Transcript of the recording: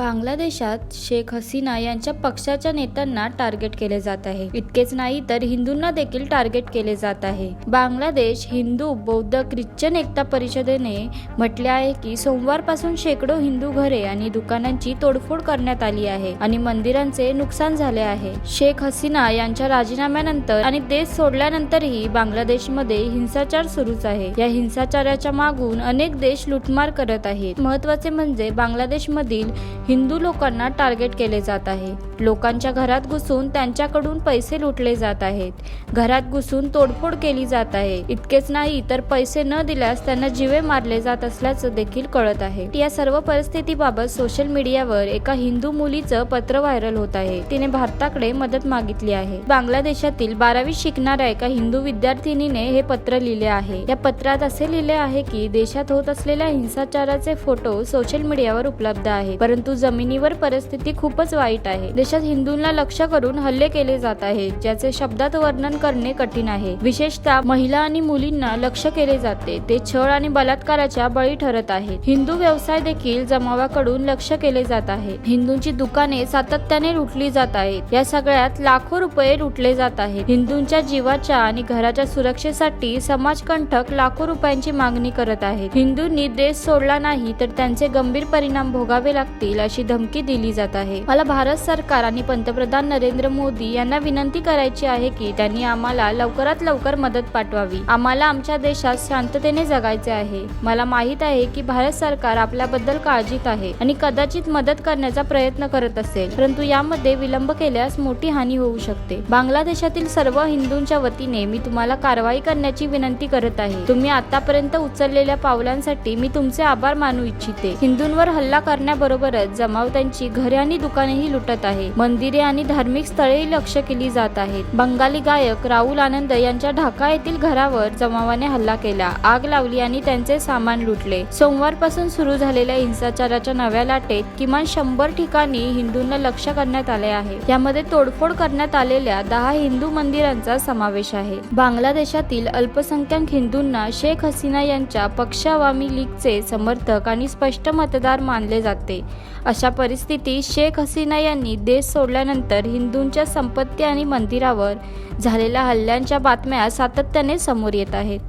बांगलादेशात शेख हसीना यांच्या पक्षाच्या नेत्यांना टार्गेट केले जात आहे. इतकेच नाही तर हिंदूंना देखील टार्गेट केले जात आहे. बांगलादेश हिंदू बौद्ध ख्रिश्चन एकता परिषदेने म्हटले आहे की सोमवारपासून शेकडो हिंदू घरे आणि दुकानांची तोडफोड करण्यात आली आहे आणि मंदिरांचे नुकसान झाले आहे. शेख हसीना यांच्या राजीनाम्यानंतर आणि देश सोडल्यानंतरही बांगलादेशमध्ये हिंसाचार सुरूच आहे. या हिंसाचाराच्या मागून अनेक देश लुटमार करत आहेत. महत्त्वाचे म्हणजे बांगलादेशमधील हिंदू लोकांना टार्गेट केले जात आहे. लोकांच्या घरात घुसून त्यांच्याकडून पैसे लुटले जात आहेत. घरात घुसून तोडफोड केली जात आहे. इतकेच नाही तर पैसे न दिल्यास त्यांना जीवे मारले जात असल्याचं देखील कळत आहे. या सर्व परिस्थितीबाबत सोशल मीडियावर एका हिंदू मुलीचं पत्र व्हायरल होत आहे. तिने भारताकडे मदत मागितली आहे. बांगलादेशातील बारावी शिकणाऱ्या एका हिंदू विद्यार्थिनीने हे पत्र लिहिले आहे. या पत्रात असे लिहिले आहे की देशात होत असलेल्या हिंसाचाराचे फोटो सोशल मीडियावर उपलब्ध आहे परंतु जमिनीवर परिस्थिती खूपच वाईट आहे. देशात हिंदूंना लक्ष करून हल्ले केले जात आहे ज्याचे शब्दात वर्णन करणे कठीण आहे. विशेषतः महिला आणि मुलींना लक्ष केले जाते. ते छळ आणि बलात्काराच्या बळी ठरत आहे हिंदू व्यवसाय देखील जमावाकडून लक्ष केले जात आहे. हिंदूंची दुकाने सातत्याने लुटली जात आहेत. या सगळ्यात लाखो रुपये लुटले जात आहेत. हिंदूंच्या जीवाच्या आणि घराच्या सुरक्षेसाठी समाजकंठक लाखो रुपयांची मागणी करत आहेत. हिंदूंनी देश सोडला नाही तर त्यांचे गंभीर परिणाम भोगावे लागतील अशी धमकी दिली जात आहे. मला भारत सरकार आणि पंतप्रधान नरेंद्र मोदी यांना विनंती करायची आहे की त्यांनी आम्हाला लवकरात लवकर मदत पाठवावी. आम्हाला आमच्या देशात शांततेने जगायचे आहे. मला माहीत आहे की भारत सरकार आपल्याबद्दल काळजीत आहे आणि कदाचित मदत करण्याचा प्रयत्न करत असेल. परंतु यामध्ये विलंब केल्यास मोठी हानी होऊ शकते. बांगलादेशातील सर्व हिंदूंच्या वतीने मी तुम्हाला कारवाई करण्याची विनंती करत आहे. तुम्ही आतापर्यंत उचललेल्या पावलांसाठी मी तुमचे आभार मानू इच्छिते. हिंदूंवर हल्ला करण्याबरोबरच जमाव त्यांची घरे आणि दुकानेही लुटत आहे. मंदिरे आणि धार्मिक स्थळेही लक्ष केली जात आहेत. बंगाली गायक राहुल आनंद यांच्या ढाका येथील घरावर जमावाने हल्ला केला. आग लावली आणि त्यांचे सामान लुटले. सोमवारपासून सुरू झालेल्या हिंसाचाराच्या नव्या लाटेत किमान शंभर ठिकाणी हिंदूंना लक्ष करण्यात आले आहे. यामध्ये तोडफोड करण्यात आलेल्या दहा हिंदू मंदिरांचा समावेश आहे. बांगलादेशातील अल्पसंख्याक हिंदूंना शेख हसीना यांच्या पक्षवामी लीगचे समर्थक आणि स्पष्ट मतदार मानले जाते. अशा परिस्थितीत शेख हसीना यांनी देश सोडल्यानंतर हिंदूंच्या संपत्ती आणि मंदिरावर झालेल्या हल्ल्यांच्या बातम्या सातत्याने समोर येत आहेत.